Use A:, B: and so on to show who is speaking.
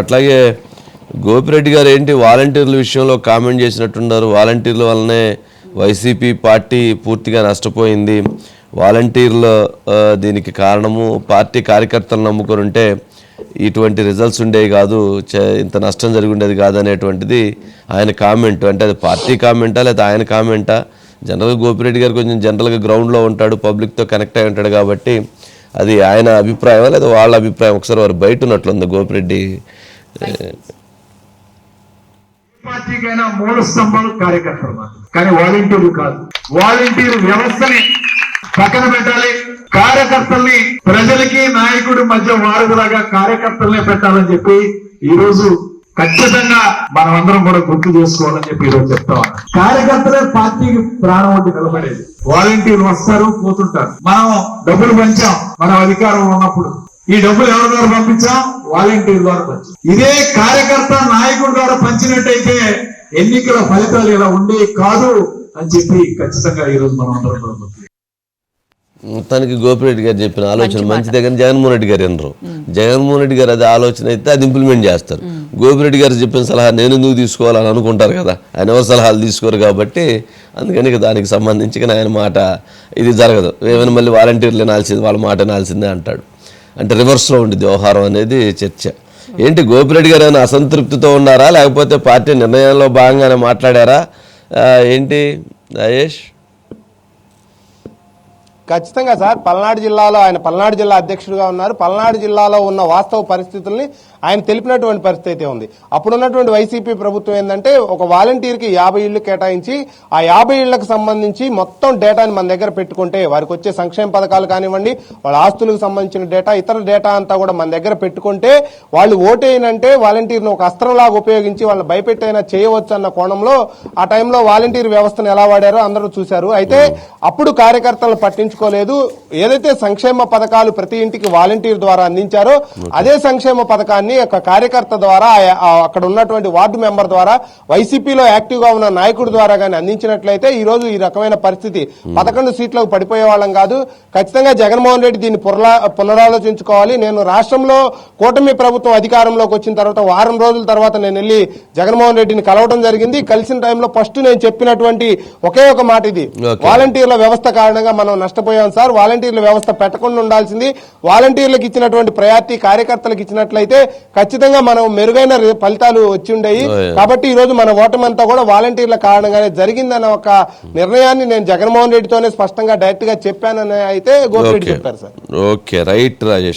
A: అట్లాగే గోపిరెడ్డి గారు ఏంటి వాలంటీర్ల విషయంలో కామెంట్ చేసినట్టున్నారు. వాలంటీర్ల వల్లనే వైసీపీ పార్టీ పూర్తిగా నష్టపోయింది. వాలంటీర్ల దీనికి కారణము పార్టీ కార్యకర్తలు నమ్ముకొని ఉంటే ఇటువంటి రిజల్ట్స్ ఉండేవి కాదు. చ- ఇంత నష్టం జరిగి ఉండేది కాదు అనేటువంటిది ఆయన కామెంట్. అంటే అది పార్టీ కామెంటా లేదా ఆయన కామెంటా? జనరల్గా గోపిరెడ్డి గారు కొంచెం జనరల్గా గ్రౌండ్లో ఉంటాడు పబ్లిక్తో కనెక్ట్ అయి ఉంటాడు కాబట్టి అది ఆయన అభిప్రాయం లేదా వాళ్ళ అభిప్రాయం? ఒకసారి వారు బయట ఉన్నట్లుంది గోపిరెడ్డి
B: పార్టీకైనా మూల స్తంభాలు కార్యకర్తలు మాత్రం కానీ వాలంటీర్లు కాదు. వాలంటీర్ వ్యవస్థని పక్కన పెట్టాలి. కార్యకర్తల్ని ప్రజలకి నాయకుడి మధ్య వారధులాగా కార్యకర్తల్ని పెట్టాలని చెప్పి ఈ రోజు ఖచ్చితంగా మనం అందరం కూడా గుర్తు చేసుకోవాలని చెప్పి ఈరోజు చెప్తా ఉన్నాం. కార్యకర్తలే పార్టీకి ప్రాణం వంటి నిలబడేది. వాలంటీర్లు వస్తారు పోతుంటారు. మనం డబ్బులు పంచాం మనం అధికారంలో ఉన్నప్పుడు. ఈ డబ్బులు ఎవరి ద్వారా పంపించాం? వాలంటీర్ ద్వారా పంచాం. ఇదే కార్యకర్త నాయకుడి ద్వారా పంచినట్టయితే ఎన్నికల ఫలితాలు ఇలా ఉండేవి కాదు అని చెప్పి ఖచ్చితంగా ఈ రోజు మనం అందరం
A: మొత్తానికి గోపిరెడ్డి గారు చెప్పిన ఆలోచన మంచిదే కానీ జగన్మోహన్ రెడ్డి గారు వినరు. జగన్మోహన్ రెడ్డి గారు అది ఆలోచన అయితే అది ఇంప్లిమెంట్ చేస్తారు. గోపిరెడ్డి గారు చెప్పిన సలహా నేను ఎందుకు తీసుకోవాలని అనుకుంటారు కదా. ఆయన ఎవరు సలహాలు తీసుకోరు కాబట్టి అందుకని దానికి సంబంధించి ఆయన మాట ఇది జరగదు. ఏమైనా మళ్ళీ వాలంటీర్లు వినాల్సింది వాళ్ళ మాట వినాల్సిందే అంటాడు. అంటే రివర్స్లో ఉండి వ్యవహారం అనేది చర్చ. ఏంటి గోపిరెడ్డి గారు ఏమైనా అసంతృప్తితో ఉన్నారా? లేకపోతే పార్టీ నిర్ణయంలో భాగంగానే మాట్లాడారా? ఏంటి రాజేష్
C: ఖచ్చితంగా సార్ పల్నాడు జిల్లాలో ఆయన పల్నాడు జిల్లా అధ్యక్షుడిగా ఉన్నారు. పల్నాడు జిల్లాలో ఉన్న వాస్తవ పరిస్థితుల్ని ఆయన తెలిపినటువంటి పరిస్థితి అయితే ఉంది. అప్పుడున్నటువంటి వైసీపీ ప్రభుత్వం ఏంటంటే ఒక వాలంటీర్కి యాభై ఇళ్ళు కేటాయించి ఆ యాభై ఇళ్ళకు సంబంధించి మొత్తం డేటాని మన దగ్గర పెట్టుకుంటే వారికి వచ్చే సంక్షేమ పథకాలు కానివ్వండి వాళ్ళ ఆస్తులకు సంబంధించిన డేటా ఇతర డేటా అంతా కూడా మన దగ్గర పెట్టుకుంటే వాళ్ళు ఓటేయనంటే వాలంటీర్ను ఒక అస్త్రంలాగా ఉపయోగించి వాళ్ళని భయపెట్టైనా చేయవచ్చు అన్న కోణంలో ఆ టైంలో వాలంటీర్ వ్యవస్థను ఎలా వాడారో అందరూ చూశారు. అయితే అప్పుడు కార్యకర్తలను పట్టించుకోలేదు. ఏదైతే సంక్షేమ పథకాలు ప్రతి ఇంటికి వాలంటీర్ ద్వారా అందించారో అదే సంక్షేమ పథకాన్ని ఒక కార్యకర్త ద్వారా అక్కడ ఉన్నటువంటి వార్డు మెంబర్ ద్వారా వైసీపీలో యాక్టివ్గా ఉన్న నాయకుడి ద్వారా కానీ అందించినట్లయితే ఈ రోజు ఈ రకమైన పరిస్థితి. పదకొండు సీట్లకు పడిపోయే వాళ్ళం కాదు. ఖచ్చితంగా జగన్మోహన్ రెడ్డి దీన్ని పునరా పునరాలోచించుకోవాలి. నేను రాష్ట్రంలో కూటమి ప్రభుత్వం అధికారంలోకి వచ్చిన తర్వాత వారం రోజుల తర్వాత నేను వెళ్ళి జగన్మోహన్ రెడ్డిని కలవడం జరిగింది. కలిసిన టైంలో ఫస్ట్ నేను చెప్పినటువంటి ఒకే ఒక మాట ఇది. వాలంటీర్ల వ్యవస్థ కారణంగా మనం నష్టపోయాం సార్. వాలంటీర్ల వ్యవస్థ పెట్టకుండా ఉండాల్సింది. వాలంటీర్లకు ఇచ్చినటువంటి ప్రయారిటీ కార్యకర్తలకు ఇచ్చినట్లయితే ఖచ్చితంగా మనం మెరుగైన ఫలితాలు వచ్చి ఉండేవి. కాబట్టి ఈ రోజు మన ఓటమంతా కూడా వాలంటీర్ల కారణంగానే జరిగిందన్న ఒక నిర్ణయాన్ని నేను జగన్మోహన్ రెడ్డితోనే స్పష్టంగా డైరెక్ట్గా చెప్పానని అయితే గోపిరెడ్డి చెప్పారు సార్.
A: ఓకే. రైట్ రాజేష్.